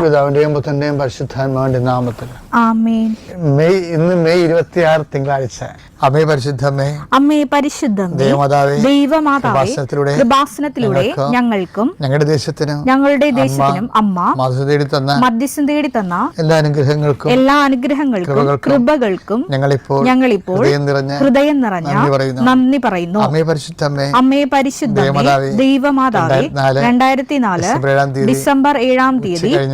പിതാവിന്റെയും പുത്രന്റെയും പരിശുദ്ധാത്മാവിന്റെ നാമത്തിൽ. മെയ് ഇന്ന് മെയ് ഇരുപത്തിയാറ് തിങ്കളാഴ്ച. അമ്മേ പരിശുദ്ധമ്മേ അമ്മേ പരിശുദ്ധമേ ദേവമാതാവേ ദൈവമാതാവേ കൃപാസനത്തിലൂടെ ഞങ്ങൾക്കും ഞങ്ങളുടെ ദേശത്തിനും ഞങ്ങളുടെ ദേശത്തിനും അമ്മ മാധു തേടി തന്ന മധ്യസ്ഥം തേടി തന്ന എല്ലാ അനുഗ്രഹങ്ങൾക്കും എല്ലാ അനുഗ്രഹങ്ങൾക്കും കൃപകൾക്കും ഞങ്ങളിപ്പോൾ ഞങ്ങളിപ്പോൾ ഹൃദയം നിറഞ്ഞ ഹൃദയം നിറഞ്ഞ നന്ദി പറയുന്നു. അമ്മേ പരിശുദ്ധമ്മേ അമ്മേ പരിശുദ്ധമേ ദേവമാതാവേ, രണ്ടായിരത്തി നാല് ഡിസംബർ ഏഴാം തീയതി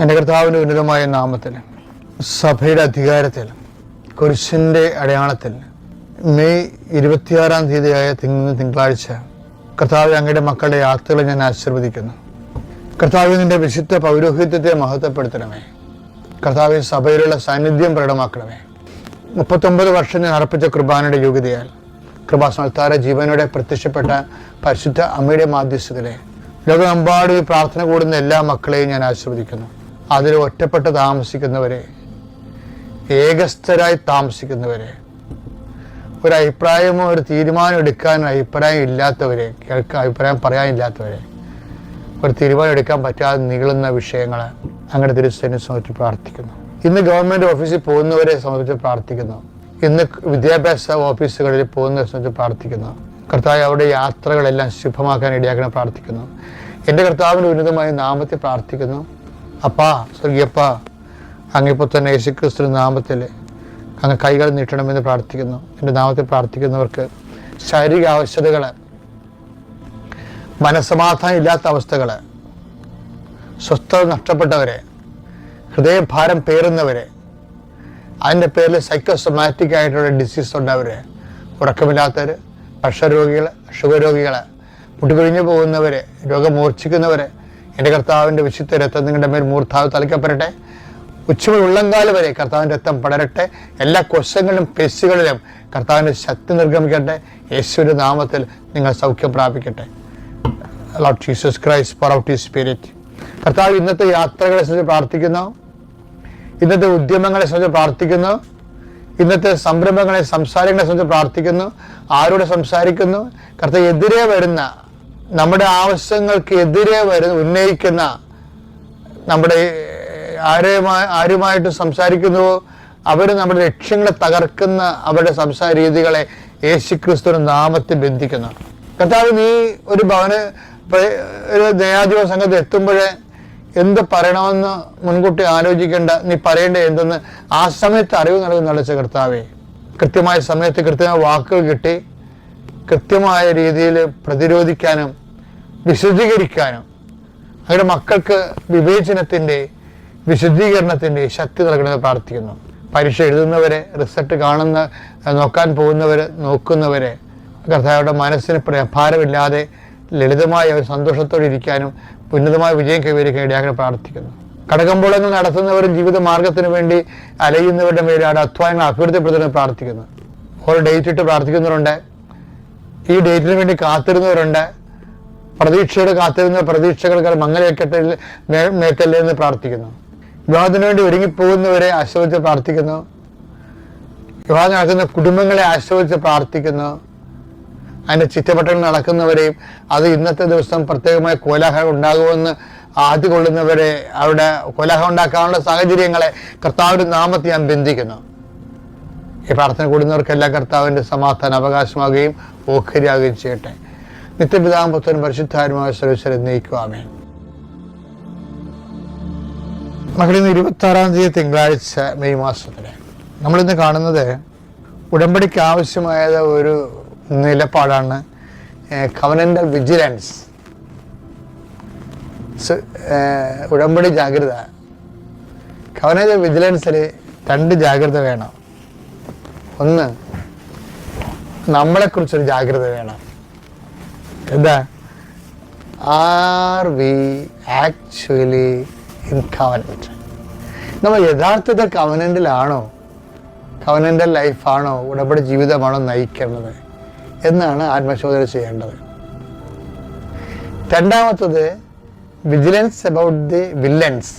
എന്റെ കർത്താവിന്റെ ഉന്നതമായ നാമത്തിൽ സഭയുടെ അധികാരത്തിൽ കുരിശിന്റെ അടയാളത്തിൽ മെയ് ഇരുപത്തിയാറാം തീയതിയായ തിങ് തിങ്കളാഴ്ച കർത്താവ് അങ്ങയുടെ മക്കളുടെ യാത്രകളെ ഞാൻ ആശീർവദിക്കുന്നു. കർത്താവ് നിന്റെ വിശുദ്ധ പൗരോഹിത്യത്തെ മഹത്വപ്പെടുത്തണമേ. കർത്താവ് സഭയിലുള്ള സാന്നിധ്യം പ്രകടമാക്കണമേ. മുപ്പത്തൊമ്പത് വർഷം ഞാൻ അർപ്പിച്ച കുർബാനയുടെ യോഗ്യതയാൽ കൃപാസനത്താര ജീവനോടെ പ്രത്യക്ഷപ്പെട്ട പരിശുദ്ധ അമ്മയുടെ മാധ്യസ്ഥതയിലെ ലോകമെമ്പാടും പ്രാർത്ഥന കൂടുന്ന എല്ലാ മക്കളെയും ഞാൻ ആശീർവദിക്കുന്നു. അതിൽ ഒറ്റപ്പെട്ട് താമസിക്കുന്നവരെ ഏകസ്ഥരായി താമസിക്കുന്നവരെ ഒരു അഭിപ്രായമോ ഒരു തീരുമാനം എടുക്കാൻ അഭിപ്രായം ഇല്ലാത്തവരെ കേൾക്കാൻ അഭിപ്രായം പറയാനില്ലാത്തവരെ ഒരു തീരുമാനം എടുക്കാൻ പറ്റാതെ നീളുന്ന വിഷയങ്ങൾ അങ്ങനെ തിരുസേനെ സംബന്ധിച്ച് പ്രാർത്ഥിക്കുന്നു. ഇന്ന് ഗവൺമെന്റ് ഓഫീസിൽ പോകുന്നവരെ സംബന്ധിച്ച് പ്രാർത്ഥിക്കുന്നു. ഇന്ന് വിദ്യാഭ്യാസ ഓഫീസുകളിൽ പോകുന്നവരെ സംബന്ധിച്ച് പ്രാർത്ഥിക്കുന്നു. കർത്താവ് അവരുടെ യാത്രകളെല്ലാം ശുഭമാക്കാൻ ഇടയാക്കണം പ്രാർത്ഥിക്കുന്നു. എന്റെ കർത്താവിന്റെ ഉന്നതമായ നാമത്തെ പ്രാർത്ഥിക്കുന്നു. അപ്പാ സ്വർഗീയപ്പ അങ്ങിപ്പോൾ തന്നെ യേശുക്രിസ്തു നാമത്തിൽ അങ്ങ് കൈകൾ നീട്ടണമെന്ന് പ്രാർത്ഥിക്കുന്നു. എന്റെ നാമത്തിൽ പ്രാർത്ഥിക്കുന്നവർക്ക് ശാരീരിക ആവശ്യതകൾ മനസ്സമാധാനം ഇല്ലാത്ത അവസ്ഥകൾ സ്വസ്ഥത നഷ്ടപ്പെട്ടവരെ ഹൃദയഭാരം പേറുന്നവരെ അതിന്റെ പേരിൽ സൈക്കോസൊമാറ്റിക് ആയിട്ടുള്ള ഡിസീസ് ഉണ്ടവർ ഉറക്കമില്ലാത്തവർ പ്രഷർ രോഗികൾ ഷുഗർ രോഗികൾ മുട്ടുപിഴിഞ്ഞു പോകുന്നവർ രോഗം മൂർച്ഛിക്കുന്നവർ എന്റെ കർത്താവിന്റെ വിശുദ്ധ രക്തം നിങ്ങളുടെ മേൽ മൂർത്താവ് തളിക്കപ്പെടട്ടെ. ഉച്ചമുതൽ ഉള്ളങ്കാൽ വരെ കർത്താവിന്റെ രക്തം പടരട്ടെ. എല്ലാ കൊശങ്ങളിലും പെസ്സുകളിലും കർത്താവിന്റെ ശക്തി നിർഗമിക്കട്ടെ. യേശുവിന്റെ നാമത്തിൽ നിങ്ങൾ സൗഖ്യം പ്രാപിക്കട്ടെ. Lord Jesus Christ pour out ഈ സ്പിരിറ്റ് കർത്താവ് ഇന്നത്തെ യാത്രകളെ സംബന്ധിച്ച് പ്രാർത്ഥിക്കുന്നു. ഇന്നത്തെ ഉദ്യമങ്ങളെ സംബന്ധിച്ച് പ്രാർത്ഥിക്കുന്നു. ഇന്നത്തെ സംരംഭങ്ങളെ സംസാരങ്ങളെ സംബന്ധിച്ച് പ്രാർത്ഥിക്കുന്നു. ആരോട് സംസാരിക്കുന്നു? കർത്താവ് എതിരെ വരുന്ന നമ്മുടെ ആവശ്യങ്ങൾക്ക് എതിരെ വരുന്ന ഉന്നയിക്കുന്ന നമ്മുടെ ആരുമായി ആരുമായിട്ട് സംസാരിക്കുന്നുവോ അവർ നമ്മുടെ ലക്ഷ്യങ്ങളെ തകർക്കുന്ന അവരുടെ സംസാര രീതികളെ യേശുക്രിസ്തുവിന്റെ നാമത്തിൽ ബന്ധിക്കുന്നു. കർത്താവ് നീ ഒരു ഭവന ഒരു ദയാദിവ സംഘത്തിൽ എത്തുമ്പോഴേ എന്ത് പറയണമെന്ന് മുൻകൂട്ടി ആലോചിക്കേണ്ട നീ പറയേണ്ട എന്തെന്ന് ആ സമയത്ത് അറിവ് നൽകുന്ന കർത്താവേ. കൃത്യമായ സമയത്ത് കൃത്യമായ വാക്കുകൾ കിട്ടി. കൃത്യമായ രീതിയിൽ പ്രതിരോധിക്കാനും വിശദീകരിക്കാനും അവരുടെ മക്കൾക്ക് വിവേചനത്തിന്റെ വിശദീകരണത്തിന്റെ ശക്തി നൽകണമെന്ന് പ്രാർത്ഥിക്കുന്നു. പരീക്ഷ എഴുതുന്നവരെ റിസൾട്ട് കാണുന്ന നോക്കാൻ പോകുന്നവരെ നോക്കുന്നവരെ കർത്താവരുടെ മനസ്സിന് പ്രഭാരമില്ലാതെ ലളിതമായി അവർ സന്തോഷത്തോടെ ഇരിക്കാനും ഉന്നതമായ വിജയം കൈവരിക്കാൻ ഇടയാക്കാൻ പ്രാർത്ഥിക്കുന്നു. കടകമ്പോളങ്ങൾ നടത്തുന്നവരും ജീവിത മാർഗത്തിന് വേണ്ടി അലയുന്നവരുടെ മേലാണ് അധ്വാനങ്ങൾ അഭിവൃദ്ധിപ്പെടുത്തുന്നത് പ്രാർത്ഥിക്കുന്നു. ഓരോ ഡേറ്റ് ഇട്ട് പ്രാർത്ഥിക്കുന്നവരുണ്ട്. ഈ ഡേറ്റിന് വേണ്ടി കാത്തിരുന്നവരുണ്ട്. പ്രതീക്ഷയോട് കാത്തിരുന്ന പ്രതീക്ഷകൾക്ക് മങ്ങലേക്കട്ടെ മേക്കല്ലേ എന്ന് പ്രാർത്ഥിക്കുന്നു. വിവാഹത്തിന് വേണ്ടി ഒരുങ്ങിപ്പോകുന്നവരെ ആശ്രയിച്ച് പ്രാർത്ഥിക്കുന്നു. വിവാഹം നടക്കുന്ന കുടുംബങ്ങളെ ആശ്രയിച്ച് പ്രാർത്ഥിക്കുന്നു. അതിന്റെ ചുറ്റപ്പട്ടങ്ങൾ നടക്കുന്നവരെയും അത് ഇന്നത്തെ ദിവസം പ്രത്യേകമായ കോലാഹലം ഉണ്ടാകുമെന്ന് ആദ്യ കൊള്ളുന്നവരെ അവിടെ കോലാഹലം ഉണ്ടാക്കാനുള്ള സാഹചര്യങ്ങളെ കർത്താവിന്റെ നാമത്തെ ഞാൻ ബന്ധിക്കുന്നു. ഈ പ്രാർത്ഥന കൂടുന്നവർക്കെല്ലാം കർത്താവിന്റെ സമാധാന അവകാശമാകുകയും ഓഹരിയാകുകയും ചെയ്യട്ടെ. നിത്യപിതാവും പുത്രനും പരിശുദ്ധാരുമായ സർവീശ്വരൻ നയിക്കുവാമേ നിന്ന് ഇരുപത്തി ആറാം തീയതി തിങ്കളാഴ്ച മെയ് മാസത്തിന് നമ്മളിന്ന് കാണുന്നത് ഉടമ്പടിക്ക് ആവശ്യമായ ഒരു നിലപാടാണ് കവനന്റൽ വിജിലൻസ് ഉടമ്പടി ജാഗ്രത. കവനന്റെ വിജിലൻസിൽ രണ്ട് ജാഗ്രത വേണം. ഒന്ന് നമ്മളെക്കുറിച്ചൊരു ജാഗ്രത വേണം. എന്താ? Are we actually in covenant നമ്മൾ യഥാർത്ഥത്തെ കവനന്റിലാണോ കവനന്റെ ലൈഫാണോ ഉടമ്പടി ജീവിതമാണോ നയിക്കേണ്ടത്? എന്നാണ് ആത്മശോധന ചെയ്യേണ്ടത്. രണ്ടാമത്തത് വിജിലൻസ് അബൌട്ട് ദി വില്ലൻസ്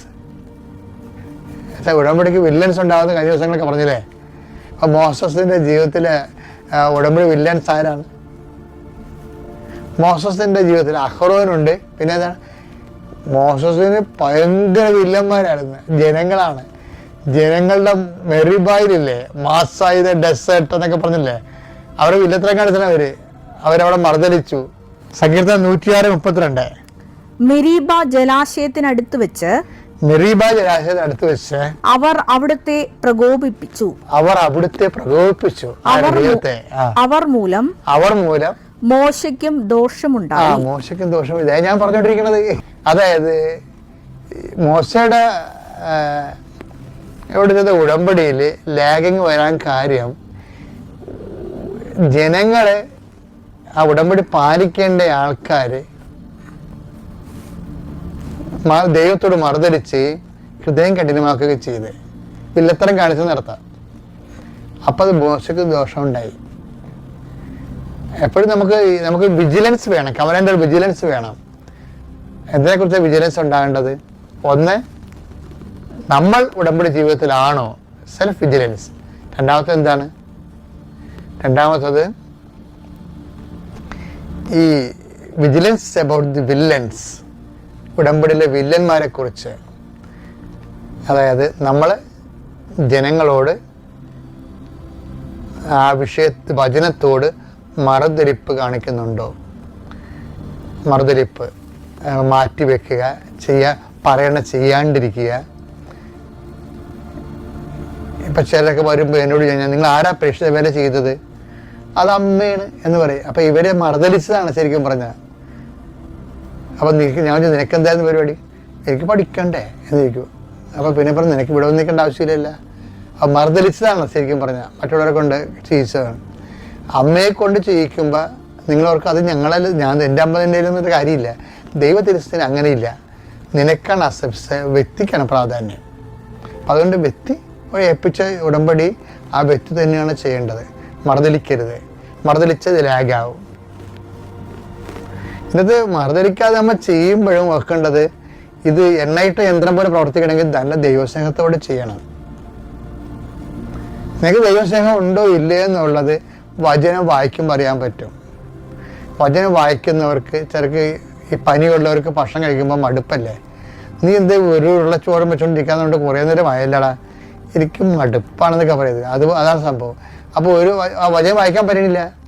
ഉടമ്പടിക്ക് വില്ലൻസ് ഉണ്ടാകുന്ന കഴിഞ്ഞ ദിവസങ്ങളൊക്കെ പറഞ്ഞില്ലേ? മോസസിന്റെ ജീവിതത്തിൽ ഉടമ്പടി വില്ലൻ ആരാണ്? മോസസിന്റെ ജീവിതത്തിൽ അഹ്റോനുണ്ട് പിന്നെ എന്താണ്? മോസസിന് ഭയങ്കര വില്ലന്മാരായിരുന്നു. ജനങ്ങളാണ്. ജനങ്ങളുടെ മെറിബായിലില്ലേ? മാസായി ഡെസേർട്ട് എന്നൊക്കെ പറഞ്ഞില്ലേ? അവരെ വില്ലത്തരം കാണിച്ചാൽ അവർ. അവരവിടെ മർദ്ദലിച്ചു സങ്കീർത്തനം നൂറ്റിയാറ് മുപ്പത്തിരണ്ട്. മെരീബ ജലാശയത്തിനടുത്ത് വെച്ച് മെറീബ ജലാശയത്തിന് അടുത്ത് വെച്ച് അവർ അവിടുത്തെ പ്രകോപിപ്പിച്ചു. അവർ അവിടുത്തെ പ്രകോപിപ്പിച്ചു. അവർ അവർ മൂലം അവർ മൂലം മോശയ്ക്കും ദോഷമുണ്ടായി. മോശയ്ക്കും ദോഷം ഇതായി ഞാൻ പറഞ്ഞോണ്ടിരിക്കുന്നത് അതായത് മോശയുടെ ഇവിടുത്തെ ഉടമ്പടിയിൽ ലാഗിങ് വരാൻ കാര്യം ജനങ്ങളെ ആ ഉടമ്പടി പാലിക്കേണ്ട ആൾക്കാർ ദൈവത്തോട് മറുതരിച്ച് ഹൃദയം കഠിനമാക്കുക ചെയ്ത് വില്ലത്തരം കാണിച്ചു നടത്താം. അപ്പം അത് മോശക്ക് ദോഷമുണ്ടായി. എപ്പോഴും നമുക്ക് നമുക്ക് വിജിലൻസ് വേണം കവനന്റെ വിജിലൻസ് വേണം. എന്തിനെക്കുറിച്ച് വിജിലൻസ് ഉണ്ടാകേണ്ടത്? ഒന്ന് നമ്മൾ ഉടമ്പടി ജീവിതത്തിലാണോ സെൽഫ് വിജിലൻസ് രണ്ടാമത്തെ എന്താണ്? രണ്ടാമത്തത് ഈ വിജിലൻസ് അബൌട്ട് ദി വില്ലൻസ് ഉടമ്പടിയിലെ വില്ലന്മാരെ കുറിച്ച് അതായത് നമ്മൾ ജനങ്ങളോട് ആ വിഷയ വചനത്തോട് മറുതിരിപ്പ് കാണിക്കുന്നുണ്ടോ? മറുതിരിപ്പ് മാറ്റിവെക്കുക ചെയ്യാ പറയണ ചെയ്യാണ്ടിരിക്കുക. ഇപ്പം ചിലരൊക്കെ വരുമ്പോൾ എന്നോട് ചോദിച്ചാൽ നിങ്ങൾ ആരാ പ്രേക്ഷിത വേല ചെയ്തത്? അത് അമ്മയാണ് എന്ന് പറയും. അപ്പം ഇവരെ മറുതലിച്ചതാണ് ശരിക്കും പറഞ്ഞാൽ അപ്പം നിനക്ക് ഞാൻ നിനക്ക് എന്തായിരുന്നു പരിപാടി? എനിക്ക് പഠിക്കണ്ടേ എന്ന് ചോദിക്കും അപ്പോൾ പിന്നെ പറഞ്ഞു നിനക്ക് ഇവിടെ നിൽക്കേണ്ട ആവശ്യമില്ലല്ല. അപ്പം മറുതലിച്ചതാണ് ശരിക്കും പറഞ്ഞാൽ മറ്റുള്ളവരെ കൊണ്ട് ചെയ്യിച്ചതാണ്. അമ്മയെ കൊണ്ട് ചെയ്യിക്കുമ്പോൾ നിങ്ങളവർക്ക് അത് ഞങ്ങളല്ല ഞാൻ എന്റെ അമ്മ എന്റെ ഒരു കാര്യമില്ല. ദൈവ തിരുസ്ഥന് അങ്ങനെയില്ല. നിനക്കാണ് അസെപ്സ് വ്യക്തിക്കാണ് പ്രാധാന്യം. അപ്പം അതുകൊണ്ട് വ്യക്തി ഏൽപ്പിച്ച ഉടമ്പടി ആ വ്യക്തി തന്നെയാണ് ചെയ്യേണ്ടത്. മറുതലിക്കരുത് മറുതലിച്ചത് ലാഗാവും ഇന്നത് മറുതരിക്കാതെ നമ്മൾ ചെയ്യുമ്പോഴും വെക്കേണ്ടത് ഇത് എണ്ണയിട്ട യന്ത്രം പോലെ പ്രവർത്തിക്കണമെങ്കിൽ നല്ല ദൈവസ്നേഹത്തോടെ ചെയ്യണം. നിങ്ങൾക്ക് ദൈവസ്നേഹം ഉണ്ടോ ഇല്ലേ എന്നുള്ളത് വചനം വായിക്കുമ്പോൾ അറിയാൻ പറ്റും. വചനം വായിക്കുന്നവർക്ക് ചിലർക്ക് ഈ പനിയുള്ളവർക്ക് ഭക്ഷണം കഴിക്കുമ്പോൾ മടുപ്പല്ലേ? നീ എന്ത് ഒരു ചോറും വെച്ചുകൊണ്ടിരിക്കാന്നുകൊണ്ട് കുറേ നേരം ആയല്ലടാ. എനിക്ക് മടുപ്പാണെന്നൊക്കെ പറയുന്നത്. അത് അതാണ് സംഭവം. അപ്പോൾ ഒരു വചനം വായിക്കാൻ പറ്റണില്ല.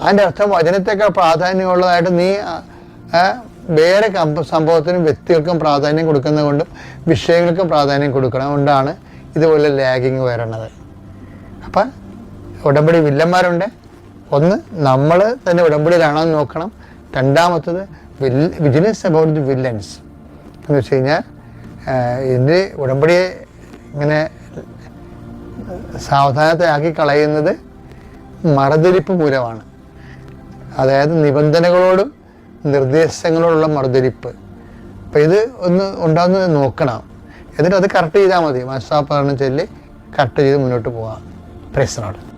അതിന്റെ അർത്ഥം വചനത്തേക്കാൾ പ്രാധാന്യമുള്ളതായിട്ട് നീ വേറെ സംഭവത്തിനും വ്യക്തികൾക്കും പ്രാധാന്യം കൊടുക്കുന്നത് കൊണ്ടും വിഷയങ്ങൾക്കും പ്രാധാന്യം കൊടുക്കണം കൊണ്ടാണ് ഇതുപോലെ ലാഗിങ് വരണത്. അപ്പം ഉടമ്പടി വില്ലന്മാരുണ്ട്. ഒന്ന് നമ്മൾ തന്നെ ഉടമ്പടിയിലാണോ എന്ന് നോക്കണം. രണ്ടാമത്തത് will vigilance about the villains എന്ന് വെച്ച് കഴിഞ്ഞാൽ ഇതിന്റെ ഉടമ്പടിയെ ഇങ്ങനെ സാവധാനത്തെ ആക്കി കളയുന്നത് മറുതിരിപ്പ് മൂലമാണ്. അതായത് നിബന്ധനകളോടും നിർദ്ദേശങ്ങളോടുള്ള മറുതിരിപ്പ് അപ്പം ഇത് ഒന്ന് ഉണ്ടാകുന്നത് നോക്കണം. എന്നിട്ട് അത് കറക്റ്റ് ചെയ്താൽ മതി. മനസ്സാപ്പറഞ്ഞ ചൊല്ലി കറക്റ്റ് ചെയ്ത് മുന്നോട്ട് പോകാം പ്രശ്നമാണ്